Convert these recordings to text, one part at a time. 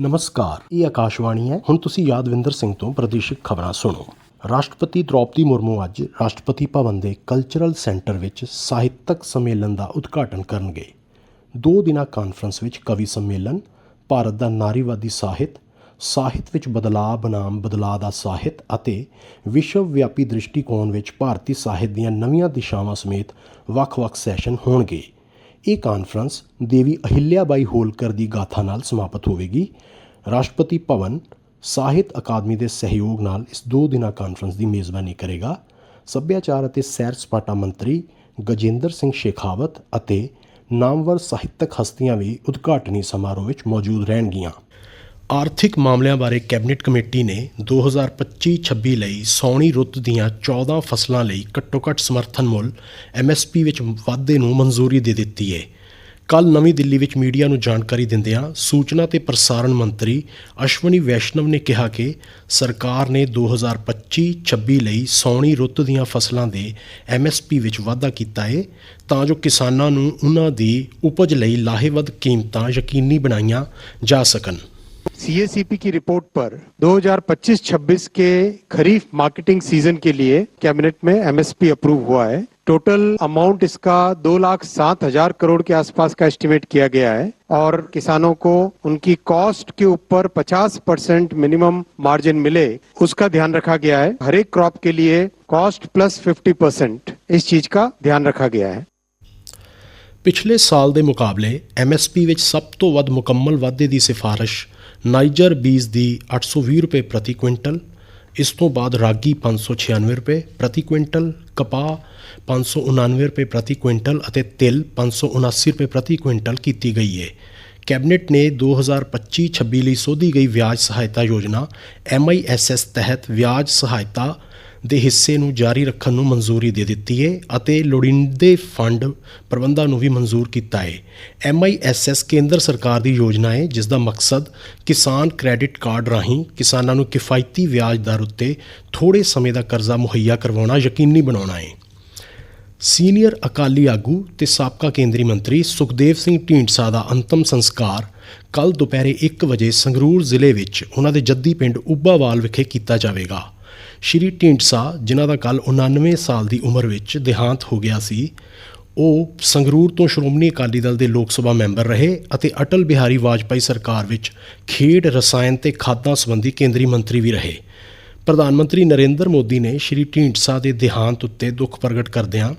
ਨਮਸਕਾਰ, ਇਹ ਆਕਾਸ਼ਵਾਣੀ ਹੈ। ਹੁਣ ਤੁਸੀਂ ਯਾਦਵਿੰਦਰ ਸਿੰਘ ਤੋਂ ਪ੍ਰਦੇਸ਼ਿਕ ਖਬਰਾਂ ਸੁਣੋ। ਰਾਸ਼ਟਰਪਤੀ ਦ੍ਰੌਪਦੀ ਮੁਰਮੂ ਅੱਜ ਰਾਸ਼ਟਰਪਤੀ ਭਵਨ ਦੇ ਕਲਚਰਲ ਸੈਂਟਰ ਵਿੱਚ ਸਾਹਿਤਕ ਸੰਮੇਲਨ ਦਾ ਉਦਘਾਟਨ ਕਰਨਗੇ। ਦੋ ਦਿਨਾਂ ਕਾਨਫਰੰਸ ਵਿੱਚ ਕਵੀ ਸੰਮੇਲਨ, ਭਾਰਤ ਦਾ ਨਾਰੀਵਾਦੀ ਸਾਹਿਤ ਸਾਹਿਤ ਵਿੱਚ ਬਦਲਾਅ, ਬਨਾਮ, ਬਦਲਾਅ ਦਾ ਸਾਹਿਤ ਅਤੇ ਵਿਸ਼ਵ ਵਿਆਪੀ ਦ੍ਰਿਸ਼ਟੀਕੋਣ ਵਿੱਚ ਭਾਰਤੀ ਸਾਹਿਤ ਦੀਆਂ ਨਵੀਆਂ ਦਿਸ਼ਾਵਾਂ ਸਮੇਤ ਵੱਖ-ਵੱਖ ਸੈਸ਼ਨ ਹੋਣਗੇ। ਇਹ ਕਾਨਫਰੰਸ ਦੇਵੀ ਅਹਿਲਿਆਬਾਈ ਹੋਲਕਰ ਦੀ ਗਾਥਾ ਨਾਲ ਸਮਾਪਤ ਹੋਵੇਗੀ। ਰਾਸ਼ਟਰਪਤੀ ਭਵਨ ਸਾਹਿਤ ਅਕਾਦਮੀ ਦੇ ਸਹਿਯੋਗ ਨਾਲ ਇਸ ਦੋ ਦਿਨਾ ਕਾਨਫਰੰਸ ਦੀ ਮੇਜ਼ਬਾਨੀ ਕਰੇਗਾ। ਸੱਭਿਆਚਾਰ ਅਤੇ ਸੈਰ ਸਪਾਟਾ ਮੰਤਰੀ ਗਜੇਂਦਰ ਸਿੰਘ ਸ਼ੇਖਾਵਤ ਅਤੇ ਨਾਮਵਰ ਸਾਹਿਤਕ ਹਸਤੀਆਂ ਵੀ ਉਦਘਾਟਨੀ ਸਮਾਰੋਹ ਵਿੱਚ ਮੌਜੂਦ ਰਹਿਣਗੀਆਂ। ਆਰਥਿਕ ਮਾਮਲਿਆਂ ਬਾਰੇ ਕੈਬਨਿਟ ਕਮੇਟੀ ਨੇ 2025-26 ਲਈ ਸੌਣੀ ਰੁੱਤ ਦੀਆਂ 14 ਫਸਲਾਂ ਲਈ ਘੱਟੋ-ਘੱਟ ਸਮਰਥਨ ਮੁੱਲ MSP ਵਿੱਚ ਵਾਧੇ ਨੂੰ ਮਨਜ਼ੂਰੀ ਦੇ ਦਿੱਤੀ ਹੈ ਕੱਲ ਨਵੀਂ ਦਿੱਲੀ ਵਿੱਚ ਮੀਡੀਆ ਨੂੰ ਜਾਣਕਾਰੀ ਦਿੰਦਿਆਂ ਸੂਚਨਾ ਤੇ ਪ੍ਰਸਾਰਣ ਮੰਤਰੀ ਅਸ਼ਵਨੀ ਵੈਸ਼ਨਵ ਨੇ ਕਿਹਾ ਕਿ ਸਰਕਾਰ ਨੇ 2025-26 ਲਈ ਸੌਣੀ ਰੁੱਤ ਦੀਆਂ ਫਸਲਾਂ ਦੇ MSP ਵਿੱਚ ਵਾਧਾ ਕੀਤਾ ਹੈ ਤਾਂ ਜੋ ਕਿਸਾਨਾਂ ਨੂੰ ਉਹਨਾਂ ਦੀ ਉਪਜ ਲਈ ਲਾਹੇਵੰਦ ਕੀਮਤਾਂ ਯਕੀਨੀ ਬਣਾਈਆਂ ਜਾ ਸਕਣ। सीएसईपी की रिपोर्ट पर 2025-26 के खरीफ मार्केटिंग सीज़न के लिए कैबिनेट में एमएसपी अप्रूव हुआ है। टोटल अमाउंट इसका दो लाख सात हज़ार करोड़ के आसपास का एस्टिमेट किया गया है और किसानों को उनकी कॉस्ट के ऊपर 50 परसेंट मिनिमम मार्जिन मिले, उसका ध्यान रखा गया है। हर एक क्रॉप के लिए कॉस्ट प्लस 50 परसेंट इस चीज़ का ध्यान रखा गया है। ਪਿਛਲੇ ਸਾਲ ਦੇ ਮੁਕਾਬਲੇ MSP ਵਿੱਚ ਸਭ ਤੋਂ ਵੱਧ ਮੁਕੰਮਲ ਵਾਧੇ ਦੀ ਸਿਫਾਰਿਸ਼ ਨਾਈਜਰ ਬੀਜ ਦੀ 820 ਰੁਪਏ ਪ੍ਰਤੀ ਕੁਇੰਟਲ, ਇਸ ਤੋਂ ਬਾਅਦ ਰਾਗੀ 596 ਰੁਪਏ ਪ੍ਰਤੀ ਕੁਇੰਟਲ, ਕਪਾਹ 599 ਰੁਪਏ ਪ੍ਰਤੀ ਕੁਇੰਟਲ ਅਤੇ ਤਿਲ 579 ਰੁਪਏ ਪ੍ਰਤੀ ਕੁਇੰਟਲ ਕੀਤੀ ਗਈ ਹੈ ਕੈਬਨਿਟ ਨੇ 2025-26 ਲਈ ਸੋਧੀ ਗਈ ਵਿਆਜ ਸਹਾਇਤਾ ਯੋਜਨਾ MISS ਤਹਿਤ ਵਿਆਜ ਸਹਾਇਤਾ ਦੇ ਹਿੱਸੇ ਨੂੰ ਜਾਰੀ ਰੱਖਣ ਨੂੰ ਮਨਜ਼ੂਰੀ ਦੇ ਦਿੱਤੀ ਹੈ ਅਤੇ ਲੋੜੀਂਦੇ ਫੰਡ ਪ੍ਰਬੰਧਾਂ ਨੂੰ ਵੀ ਮਨਜ਼ੂਰ ਕੀਤਾ ਹੈ MISS ਕੇਂਦਰ ਸਰਕਾਰ ਦੀ ਯੋਜਨਾ ਹੈ ਜਿਸ ਦਾ ਮਕਸਦ ਕਿਸਾਨ ਕ੍ਰੈਡਿਟ ਕਾਰਡ ਰਾਹੀਂ ਕਿਸਾਨਾਂ ਨੂੰ ਕਿਫਾਇਤੀ ਵਿਆਜ ਦਰ ਉੱਤੇ ਥੋੜੇ ਸਮੇਂ ਦਾ ਕਰਜ਼ਾ ਮੁਹੱਈਆ ਕਰਵਾਉਣਾ ਯਕੀਨੀ ਬਣਾਉਣਾ ਹੈ ਸੀਨੀਅਰ ਅਕਾਲੀ ਆਗੂ ਤੇ ਸਾਬਕਾ ਕੇਂਦਰੀ ਮੰਤਰੀ ਸੁਖਦੇਵ ਸਿੰਘ ਢੀਂਡਸਾ ਦਾ ਅੰਤਮ ਸੰਸਕਾਰ ਕੱਲ ਦੁਪਹਿਰੇ 1 ਵਜੇ ਸੰਗਰੂਰ ਜ਼ਿਲ੍ਹੇ ਵਿੱਚ ਉਹਨਾਂ ਦੇ ਜੱਦੀ ਪਿੰਡ ਉੱਬਾਵਾਲ ਵਿਖੇ ਕੀਤਾ ਜਾਵੇਗਾ। ਸ਼੍ਰੀ ਢੀਂਡਸਾ, ਜਿਨ੍ਹਾਂ ਦਾ ਕੱਲ 99 ਸਾਲ ਦੀ ਉਮਰ ਵਿੱਚ ਦੇਹਾਂਤ ਹੋ ਗਿਆ ਸੀ, ਉਹ ਸੰਗਰੂਰ ਤੋਂ ਸ਼੍ਰੋਮਣੀ ਅਕਾਲੀ ਦਲ ਦੇ ਲੋਕ ਸਭਾ ਮੈਂਬਰ ਰਹੇ ਅਤੇ ਅਟਲ ਬਿਹਾਰੀ ਵਾਜਪਾਈ ਸਰਕਾਰ ਵਿੱਚ ਖੇਡ, ਰਸਾਇਣ ਤੇ ਖਾਦਾਂ ਸੰਬੰਧੀ ਕੇਂਦਰੀ ਮੰਤਰੀ ਵੀ ਰਹੇ। ਪ੍ਰਧਾਨ ਮੰਤਰੀ ਨਰਿੰਦਰ ਮੋਦੀ ਨੇ ਸ਼੍ਰੀ ਢੀਂਡਸਾ ਦੇ ਦੇਹਾਂਤ ਉੱਤੇ ਦੁੱਖ ਪ੍ਰਗਟ ਕਰਦਿਆਂ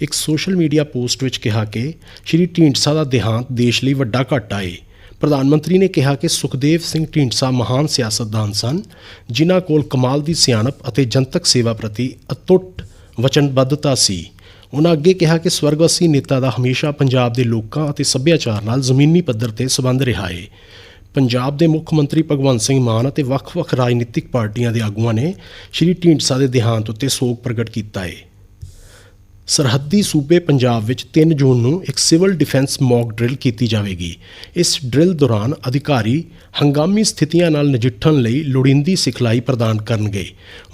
ਇੱਕ ਸੋਸ਼ਲ ਮੀਡੀਆ ਪੋਸਟ ਵਿੱਚ ਕਿਹਾ ਕਿ ਸ਼੍ਰੀ ਢੀਂਡਸਾ ਦਾ ਦੇਹਾਂਤ ਦੇਸ਼ ਲਈ ਵੱਡਾ ਘਾਟਾ ਏ। ਪ੍ਰਧਾਨ ਮੰਤਰੀ ਨੇ ਕਿਹਾ ਕਿ ਸੁਖਦੇਵ ਸਿੰਘ ਢੀਂਡਸਾ ਮਹਾਨ ਸਿਆਸਤਦਾਨ ਸਨ, ਜਿਨ੍ਹਾਂ ਕੋਲ ਕਮਾਲ ਦੀ ਸਿਆਣਪ ਅਤੇ ਜਨਤਕ ਸੇਵਾ ਪ੍ਰਤੀ ਅਤੁੱਟ ਵਚਨਬੱਧਤਾ ਸੀ। ਉਹਨਾਂ ਅੱਗੇ ਕਿਹਾ ਕਿ ਸਵਰਗਵਾਸੀ ਨੇਤਾ ਦਾ ਹਮੇਸ਼ਾ ਪੰਜਾਬ ਦੇ ਲੋਕਾਂ ਅਤੇ ਸੱਭਿਆਚਾਰ ਨਾਲ ਜ਼ਮੀਨੀ ਪੱਧਰ ਤੇ ਸਬੰਧ ਰਿਹਾ ਹੈ ਪੰਜਾਬ ਦੇ ਮੁੱਖ ਮੰਤਰੀ ਭਗਵੰਤ ਸਿੰਘ ਮਾਨ ਅਤੇ ਵੱਖ-ਵੱਖ ਰਾਜਨੀਤਿਕ ਪਾਰਟੀਆਂ ਦੇ ਆਗੂਆਂ ਨੇ ਸ਼੍ਰੀ ਢੀਂਡਸਾ ਦੇ ਦੇਹਾਂਤ ਉੱਤੇ ਸੋਗ ਪ੍ਰਗਟ ਕੀਤਾ ਹੈ ਸਰਹੱਦੀ ਸੂਬੇ ਪੰਜਾਬ ਵਿੱਚ 3 ਜੂਨ ਨੂੰ ਇੱਕ ਸਿਵਲ ਡਿਫੈਂਸ ਮੌਕ ਡਰਿਲ ਕੀਤੀ ਜਾਵੇਗੀ। ਇਸ ਡਰਿਲ ਦੌਰਾਨ ਅਧਿਕਾਰੀ ਹੰਗਾਮੀ ਸਥਿਤੀਆਂ ਨਾਲ ਨਜਿੱਠਣ ਲਈ ਲੋੜੀਂਦੀ ਸਿਖਲਾਈ ਪ੍ਰਦਾਨ ਕਰਨਗੇ।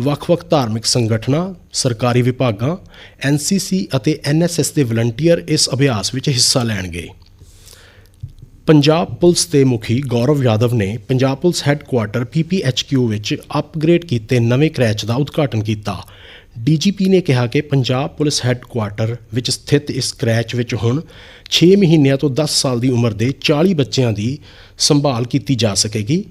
ਵੱਖ-ਵੱਖ ਧਾਰਮਿਕ ਸੰਗਠਨਾਂ, ਸਰਕਾਰੀ ਵਿਭਾਗਾਂ ਐਨਸੀਸੀ ਅਤੇ ਐਨਐਸਐਸ ਦੇ ਵਲੰਟੀਅਰ ਇਸ ਅਭਿਆਸ ਵਿੱਚ ਹਿੱਸਾ ਲੈਣਗੇ। ਪੰਜਾਬ ਪੁਲਿਸ ਦੇ ਮੁਖੀ ਗੌਰਵ ਯਾਦਵ ਨੇ ਪੰਜਾਬ ਪੁਲਿਸ ਹੈੱਡਕੁਆਰਟਰ ਪੀਪੀਐਚਕਿਊ ਵਿੱਚ ਅਪਗ੍ਰੇਡ ਕੀਤੇ ਨਵੇਂ ਕ੍ਰੈਚ ਦਾ ਉਦਘਾਟਨ ਕੀਤਾ। ਡੀਜੀਪੀ ਨੇ ਕਿਹਾ ਕਿ ਪੰਜਾਬ ਪੁਲਿਸ ਹੈੱਡਕੁਆਰਟਰ ਵਿੱਚ ਸਥਿਤ ਇਸ ਕ੍ਰੈਚ ਵਿੱਚ ਹੁਣ 6 ਮਹੀਨਿਆਂ ਤੋਂ 10 ਸਾਲ ਦੀ ਉਮਰ ਦੇ 40 ਬੱਚਿਆਂ ਦੀ ਸੰਭਾਲ ਕੀਤੀ ਜਾ ਸਕੇਗੀ।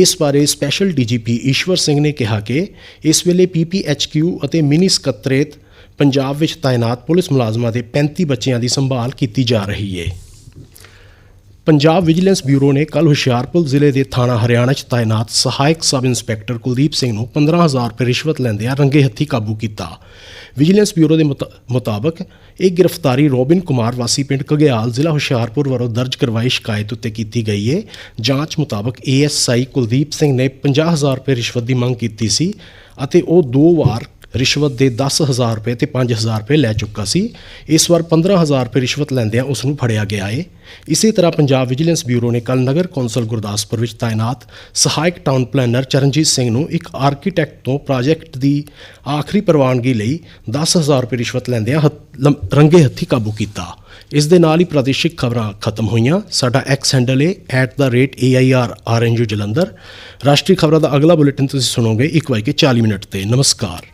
ਇਸ ਬਾਰੇ ਸਪੈਸ਼ਲ ਡੀਜੀਪੀ ਈਸ਼ਵਰ ਸਿੰਘ ਨੇ ਕਿਹਾ ਕਿ ਇਸ ਵੇਲੇ ਪੀਪੀਐਚਕਿਊ ਅਤੇ ਮਿਨੀ ਸਕੱਤਰੇਤ ਪੰਜਾਬ ਵਿੱਚ ਤਾਇਨਾਤ ਪੁਲਿਸ ਮੁਲਾਜ਼ਮਾਂ ਦੇ 35 ਬੱਚਿਆਂ ਦੀ ਸੰਭਾਲ ਕੀਤੀ ਜਾ ਰਹੀ ਹੈ ਪੰਜਾਬ ਵਿਜੀਲੈਂਸ ਬਿਊਰੋ ਨੇ ਕੱਲ ਹੁਸ਼ਿਆਰਪੁਰ ਜ਼ਿਲ੍ਹੇ ਦੇ ਥਾਣਾ ਹਰਿਆਣਾ 'ਚ ਤਾਇਨਾਤ ਸਹਾਇਕ ਸਬ ਇੰਸਪੈਕਟਰ ਕੁਲਦੀਪ ਸਿੰਘ ਨੂੰ 15000 ਰੁਪਏ ਰਿਸ਼ਵਤ ਲੈਂਦਿਆਂ ਰੰਗੇ ਹੱਥੀ ਕਾਬੂ ਕੀਤਾ। ਵਿਜੀਲੈਂਸ ਬਿਊਰੋ ਦੇ ਮੁਤਾ- ਮੁਤਾਬਕ ਇਹ ਗ੍ਰਿਫਤਾਰੀ ਰੋਬਿਨ ਕੁਮਾਰ ਵਾਸੀ ਪਿੰਡ ਘਗਿਆਲ ਜ਼ਿਲ੍ਹਾ ਹੁਸ਼ਿਆਰਪੁਰ ਵੱਲੋਂ ਦਰਜ ਕਰਵਾਈ ਸ਼ਿਕਾਇਤ ਉੱਤੇ ਕੀਤੀ ਗਈ ਹੈ ਜਾਂਚ ਮੁਤਾਬਕ ਏਐਸਆਈ ਕੁਲਦੀਪ ਸਿੰਘ ਨੇ 50000 ਰੁਪਏ ਰਿਸ਼ਵਤ ਦੀ ਮੰਗ ਕੀਤੀ ਸੀ ਅਤੇ ਉਹ ਦੋ ਵਾਰ ਰਿਸ਼ਵਤ ਦੇ 10000 ਰੁਪਏ ਤੇ 5000 ਰੁਪਏ ਲੈ ਚੁੱਕਾ ਸੀ। ਇਸ ਵਾਰ 15000 ਰੁਪਏ ਰਿਸ਼ਵਤ ਲੈਂਦਿਆਂ ਉਸ ਨੂੰ ਫੜਿਆ ਗਿਆ ਏ। ਇਸੇ ਤਰ੍ਹਾਂ ਪੰਜਾਬ ਵਿਜੀਲੈਂਸ ਬਿਊਰੋ ਨੇ ਕੱਲ ਨਗਰ ਕੌਂਸਲ ਗੁਰਦਾਸਪੁਰ ਵਿੱਚ ਤਾਇਨਾਤ ਸਹਾਇਕ ਟਾਊਨ ਪਲੈਨਰ ਚਰਨਜੀਤ ਸਿੰਘ ਨੂੰ ਇੱਕ ਆਰਕੀਟੈਕਟ ਤੋਂ ਪ੍ਰੋਜੈਕਟ ਦੀ ਆਖਰੀ ਪ੍ਰਵਾਨਗੀ ਲਈ 10000 ਰੁਪਏ ਰਿਸ਼ਵਤ ਲੈਂਦਿਆਂ ਹੱਥ- ਲੰ- ਰੰਗੇ ਹੱਥੀ ਕਾਬੂ ਕੀਤਾ। ਇਸ ਦੇ ਨਾਲ ਹੀ ਪ੍ਰਾਦੇਸ਼ਿਕ ਖਬਰਾਂ ਖਤਮ ਹੋਈਆਂ। ਸਾਡਾ ਐਕਸ ਹੈਂਡਲ ਹੈ @airrnu ਜਲੰਧਰ। ਰਾਸ਼ਟਰੀ ਖਬਰਾਂ ਦਾ ਅਗਲਾ ਬੁਲੇਟਿਨ ਤੁਸੀਂ ਸੁਣੋਗੇ 1:40 ਮਿੰਟ ਤੇ। ਨਮਸਕਾਰ।